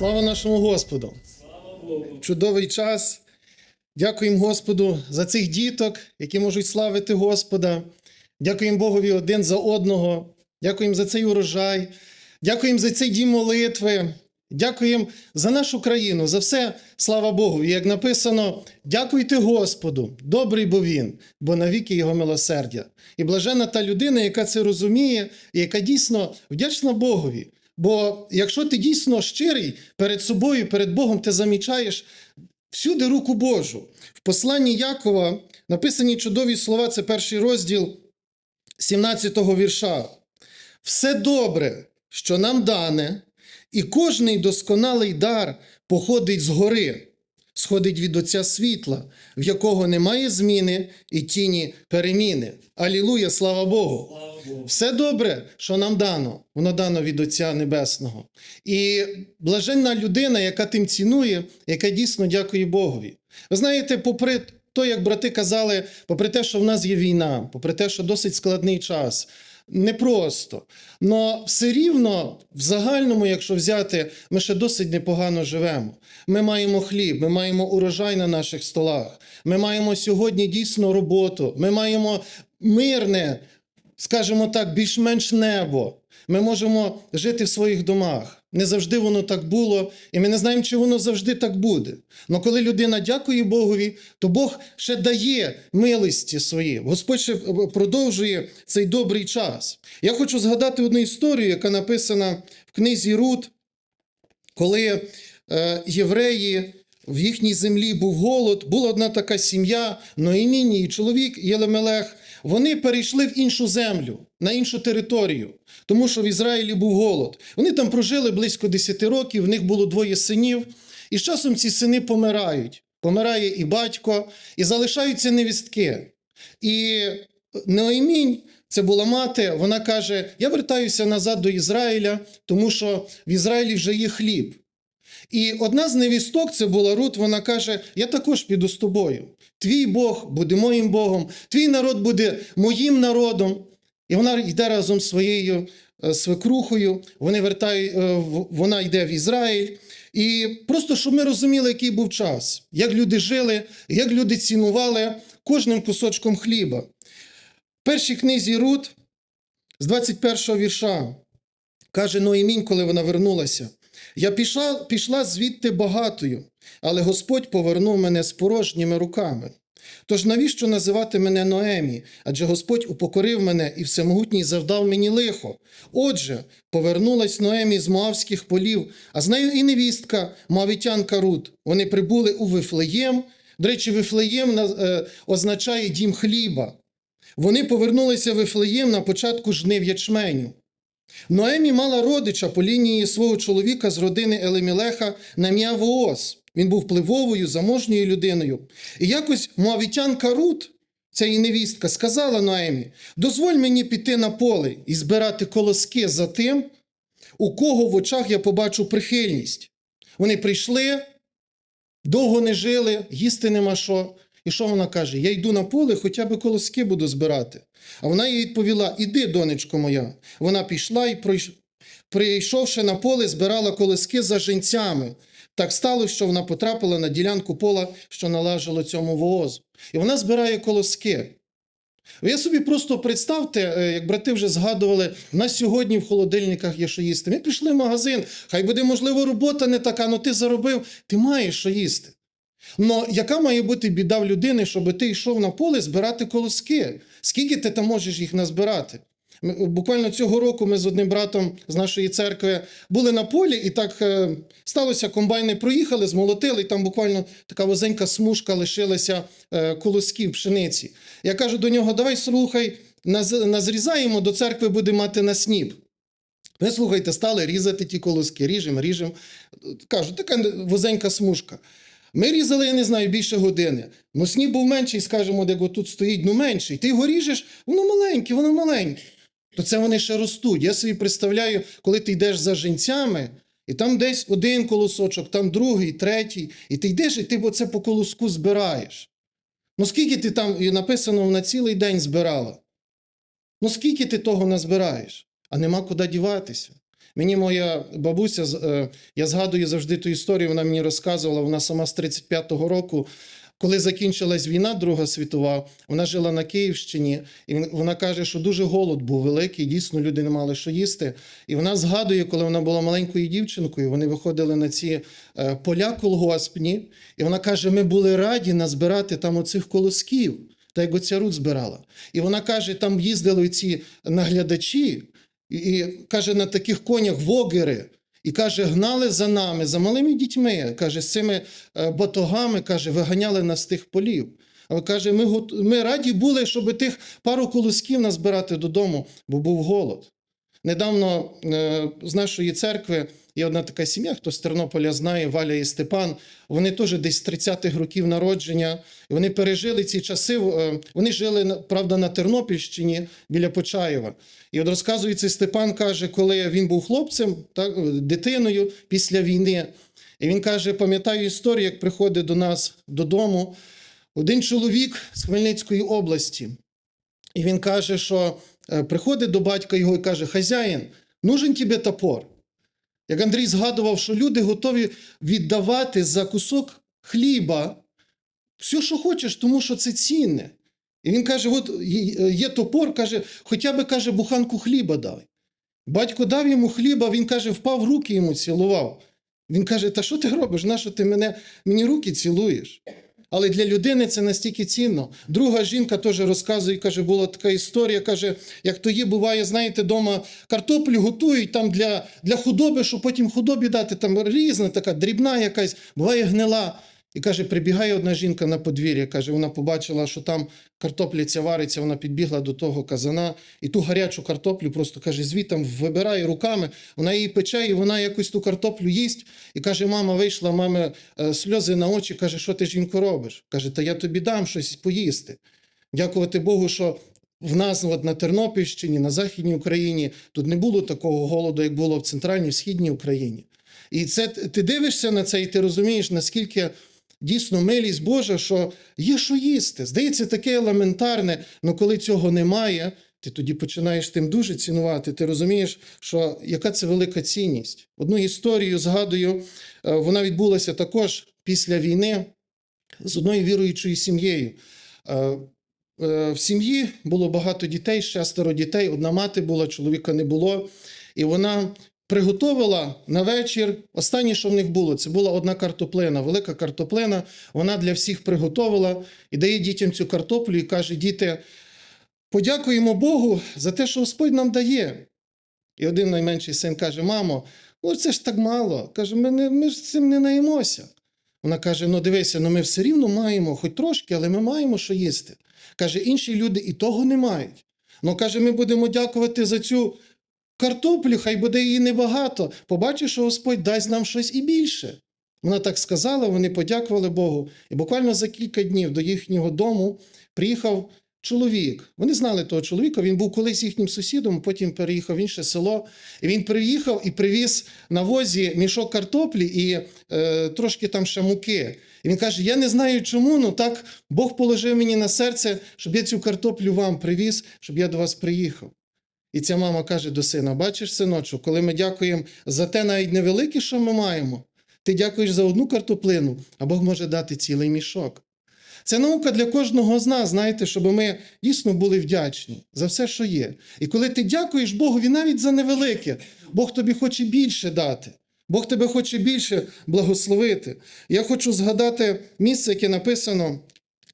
Слава нашому Господу! Слава Богу! Чудовий час. Дякуємо Господу за цих діток, які можуть славити Господа. Дякуємо Богові один за одного. Дякуємо за цей урожай. Дякуємо за цей дім молитви. Дякуємо за нашу країну, за все, слава Богу. І як написано, дякуйте Господу, добрий бо Він, бо навіки Його милосердя. І блажена та людина, яка це розуміє, і яка дійсно вдячна Богові. Бо якщо ти дійсно щирий перед собою, перед Богом, ти замічаєш всюди руку Божу. В посланні Якова написані чудові слова, це перший розділ 17-го вірша. Все добре, що нам дане, і кожний досконалий дар походить згори, сходить від Отця світла, в якого немає зміни і тіні переміни. Алілуя, слава Богу! Все добре, що нам дано, воно дано від Отця Небесного. І блаженна людина, яка тим цінує, яка дійсно дякує Богові. Ви знаєте, попри то, як брати казали, попри те, що в нас є війна, попри те, що досить складний час. Непросто. Но все рівно, в загальному, якщо взяти, ми ще досить непогано живемо. Ми маємо хліб, ми маємо урожай на наших столах. Ми маємо сьогодні дійсно роботу. Ми маємо мирне, скажімо так, більш-менш небо. Ми можемо жити в своїх домах. Не завжди воно так було, і ми не знаємо, чи воно завжди так буде. Але коли людина дякує Богові, то Бог ще дає милості свої. Господь ще продовжує цей добрий час. Я хочу згадати одну історію, яка написана в книзі Рут, коли е, євреї. В їхній землі був голод, була одна така сім'я, Ноеміні і чоловік Єлемелех. Вони перейшли в іншу землю, на іншу територію, тому що в Ізраїлі був голод. Вони там прожили близько 10 років, в них було двоє синів, і з часом ці сини помирають. Помирає і батько, і залишаються невістки. І Ноемінь, це була мати, вона каже: Я вертаюся назад до Ізраїля, тому що в Ізраїлі вже є хліб. І одна з невісток, це була Рут, вона каже: Я також піду з тобою. Твій Бог буде моїм Богом, твій народ буде моїм народом. І вона йде разом з своєю е, свекрухою. Вони вертають, е, вона йде в Ізраїль. І просто щоб ми розуміли, який був час, як люди жили, як люди цінували кожним кусочком хліба. В першій книзі Рут з 21 го вірша каже Ноємінь, коли вона вернулася. Я пішла, пішла звідти багатою, але Господь повернув мене з порожніми руками. Тож навіщо називати мене Ноемі? Адже Господь упокорив мене і всемогутній завдав мені лихо. Отже, повернулась Ноемі з Моавських полів, а з нею і невістка, Моавітянка Рут. Вони прибули у Вифлеєм. До речі, Вифлеєм е, означає дім хліба. Вони повернулися в Вифлеєм на початку жнив ячменю. Ноемі мала родича по лінії свого чоловіка з родини Елемілеха на ім'я. Він був впливовою, заможньою людиною. І якось моавітянка Рут, ця її невістка, сказала Ноемі: дозволь мені піти на поле і збирати колоски за тим, у кого в очах я побачу прихильність. Вони прийшли, довго не жили, їсти нема що. І що вона каже? Я йду на поле, хоча б колоски буду збирати. А вона їй відповіла: Іди, донечко моя. Вона пішла і пройш- прийшовши на поле, збирала колоски за женцями. Так сталося, що вона потрапила на ділянку пола, що належало цьому воозу. І вона збирає колоски. Ви собі просто представте, е, як брати вже згадували, в нас сьогодні в холодильниках є що їсти. Ми пішли в магазин, хай буде, можливо, робота не така, але ти заробив, ти маєш що їсти. Но яка має бути біда в людини, щоб ти йшов на поле збирати колоски? Скільки ти там можеш їх назбирати? Буквально цього року ми з одним братом з нашої церкви були на полі, і так е, сталося, комбайни проїхали, змолотили, і там буквально така возенька смужка лишилася е, колосків пшениці. Я кажу до нього: давай слухай, наз- назрізаємо, до церкви буде мати на сніп. Ви слухайте, стали різати ті колоски, ріжемо, ріжемо. Кажу, така возенька смужка. Ми різали, я не знаю, більше години. Ну, сніп був менший, скажімо, де тут стоїть, ну менший. Ти його ріжеш, воно маленьке, воно маленьке. То це вони ще ростуть. Я собі представляю, коли ти йдеш за жінцями, і там десь один колосочок, там другий, третій, і ти йдеш, і ти оце по колоску збираєш. Ну скільки ти там і написано на цілий день збирала? Ну скільки ти того назбираєш? А нема куди діватися. Мені моя бабуся, е, я згадую завжди ту історію, вона мені розказувала, вона сама з 35-го року. Коли закінчилась війна, Друга світова, вона жила на Київщині, і вона каже, що дуже голод був великий, дійсно люди не мали що їсти. І вона згадує, коли вона була маленькою дівчинкою, вони виходили на ці е, поля колгоспні, і вона каже: ми були раді назбирати там оцих колосків, та як оця Рут збирала. І вона каже, там їздили ці наглядачі, і, каже, на таких конях вогери. І каже, гнали за нами, за малими дітьми. Каже, з цими е, батогами, каже, виганяли нас з тих полів. Але каже, ми, ми раді були, щоб тих пару колосків назбирати додому, бо був голод. Недавно е, з нашої церкви є одна така сім'я, хто з Тернополя знає, Валя і Степан. Вони теж десь з 30-х років народження. І вони пережили ці часи. е, Вони жили, правда, на Тернопільщині біля Почаєва. І от розказує цей Степан, каже, коли він був хлопцем, так, дитиною після війни. І він каже: пам'ятаю історію, як приходить до нас додому один чоловік з Хмельницької області. І він каже, що е, приходить до батька його і каже: Хазяїн, нужен тобі топор. Як Андрій згадував, що люди готові віддавати за кусок хліба все, що хочеш, тому що це цінне. І він каже: от є- топор, каже, хоча б каже, буханку хліба дай. Батько дав йому хліба, він каже, впав руки йому цілував. Він каже: Та що ти робиш? Нащо ти мене, мені руки цілуєш? Але для людини це настільки цінно. Друга жінка теж розказує, каже, була така історія. Каже, як то є, буває, знаєте, вдома картоплю готують там для, для худоби, щоб потім худобі дати. Там різна така дрібна якась, буває гнила. І каже, прибігає одна жінка на подвір'я. Каже, вона побачила, що там картопля ця вариться. Вона підбігла до того казана і ту гарячу картоплю просто каже, звітом вибирає руками. Вона її пече, і вона якось ту картоплю їсть. І каже: мама вийшла, мами е, сльози на очі. каже, що ти жінко робиш? Каже, та я тобі дам щось поїсти. Дякувати Богу, що в нас от на Тернопільщині, на Західній Україні тут не було такого голоду, як було в центральній східній Україні. І це ти дивишся на це, і ти розумієш, наскільки дійсно милість Божа, що є що їсти. Здається, таке елементарне, але коли цього немає, ти тоді починаєш тим дуже цінувати. Ти розумієш, що яка це велика цінність. Одну історію згадую, е, вона відбулася також після війни з одною віруючою сім'єю. Е, е, В сім'ї було багато дітей, шестеро дітей. Одна мати була, чоловіка не було. І вона приготувала на вечір. Останнє, що в них було, це була одна картоплина, велика картоплина. Вона для всіх приготувала і дає дітям цю картоплю і каже: діти, подякуємо Богу за те, що Господь нам дає. І один найменший син каже: Мамо, ну це ж так мало. Каже, ми, не, ми ж цим не наїмося. Вона каже: Ну дивися, ну ми все рівно маємо, хоч трошки, але ми маємо що їсти. Каже, інші люди і того не мають. Ну каже, ми будемо дякувати за цю картоплю, хай буде її небагато. Побачиш, що Господь дасть нам щось і більше. Вона так сказала, вони подякували Богу. І буквально за кілька днів до їхнього дому приїхав чоловік. Вони знали того чоловіка, він був колись їхнім сусідом, потім переїхав в інше село. І він приїхав і привіз на возі мішок картоплі і е, трошки там ще муки. І він каже: Я не знаю чому, але так Бог положив мені на серце, щоб я цю картоплю вам привіз, щоб я до вас приїхав. І ця мама каже до сина: Бачиш, синочок, коли ми дякуємо за те навіть невелике, що ми маємо, ти дякуєш за одну картоплину, а Бог може дати цілий мішок. Це наука для кожного з нас, знаєте, щоб ми дійсно були вдячні за все, що є. І коли ти дякуєш Богові навіть за невелике, Бог тобі хоче більше дати. Бог тебе хоче більше благословити. Я хочу згадати місце, яке написано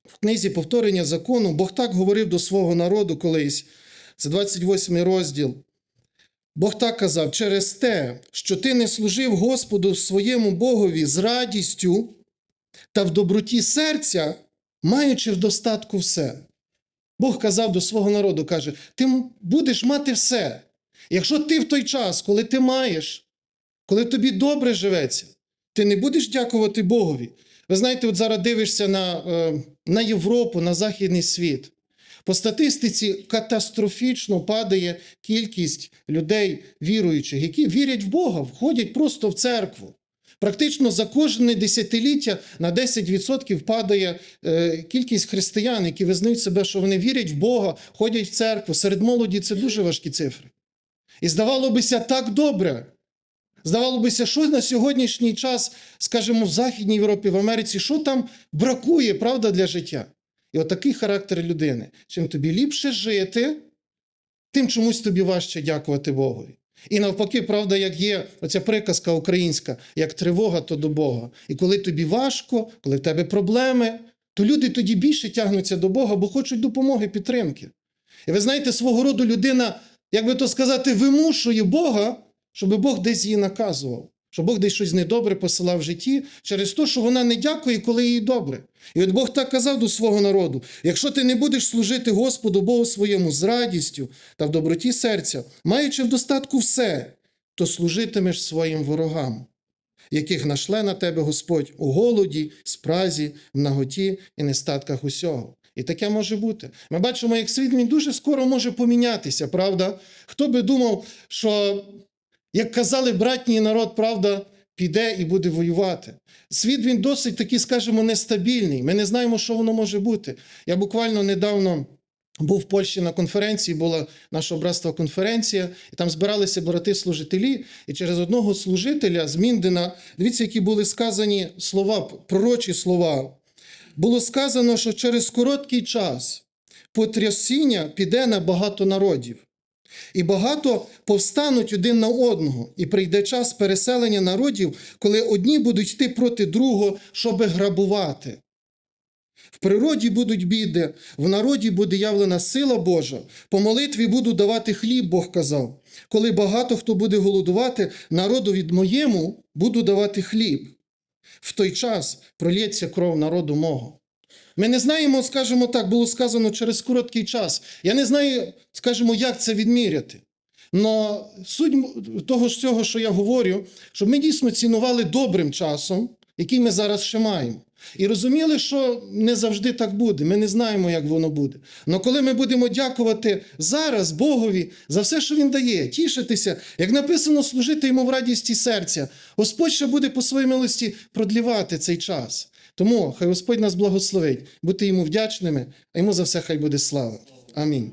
в книзі повторення закону. Бог так говорив до свого народу колись. Це 28 розділ. Бог так казав: через те, що ти не служив Господу своєму Богові з радістю та в доброті серця, маючи в достатку все. Бог казав до свого народу, каже: ти будеш мати все. Якщо ти в той час, коли ти маєш, коли тобі добре живеться, ти не будеш дякувати Богові. Ви знаєте, от зараз дивишся на, е, на Європу, на Західний світ. По статистиці катастрофічно падає кількість людей віруючих, які вірять в Бога, входять просто в церкву. Практично за кожне десятиліття на 10% падає е, кількість християн, які визнають себе, що вони вірять в Бога, ходять в церкву. Серед молоді це дуже важкі цифри. І здавалося бися так добре. Здавало бися, що на сьогоднішній час, скажімо, в Західній Європі, в Америці, що там бракує, правда, для життя? І отакий характер людини. Чим тобі ліпше жити, тим чомусь тобі важче дякувати Богові. І навпаки, правда, як є оця приказка українська, як тривога, то до Бога. І коли тобі важко, коли в тебе проблеми, то люди тоді більше тягнуться до Бога, бо хочуть допомоги, підтримки. І ви знаєте, свого роду людина, як би то сказати, вимушує Бога, щоб Бог десь її наказував, щоб Бог десь щось недобре посилав в житті через те, що вона не дякує, коли їй добре. І от Бог так казав до свого народу: якщо ти не будеш служити Господу Богу своєму з радістю та в доброті серця, маючи в достатку все, то служитимеш своїм ворогам, яких нашле на тебе Господь у голоді, спразі, в наготі і нестатках усього. І таке може бути. Ми бачимо, як світ він дуже скоро може помінятися, правда? Хто би думав, що, як казали братній народ, правда, піде і буде воювати. Світ він досить такий, скажімо, нестабільний. Ми не знаємо, що воно може бути. Я буквально недавно. Був в Польщі на конференції, була наша братства конференція, і там збиралися брати-служителі, і через одного служителя з Міндена, дивіться, які були сказані слова, пророчі слова. Було сказано, що через короткий час потрясіння піде на багато народів. І багато повстануть один на одного, і прийде час переселення народів, коли одні будуть йти проти другого, щоби грабувати. В природі будуть біди, в народі буде явлена сила Божа. По молитві буду давати хліб, Бог казав. Коли багато хто буде голодувати, народу від моєму буду давати хліб. В той час пролється кров народу мого. Ми не знаємо, скажімо так, було сказано через короткий час. Я не знаю, скажімо, як це відміряти. Но суть того ж цього, що я говорю, щоб ми дійсно цінували добрим часом, який ми зараз ще маємо. І розуміли, що не завжди так буде. Ми не знаємо, як воно буде. Але коли ми будемо дякувати зараз Богові за все, що Він дає, тішитися, як написано, служити йому в радісті серця, Господь ще буде по своїй милості продлівати цей час. Тому хай Господь нас благословить, бути йому вдячними, а йому за все хай буде слава. Амінь.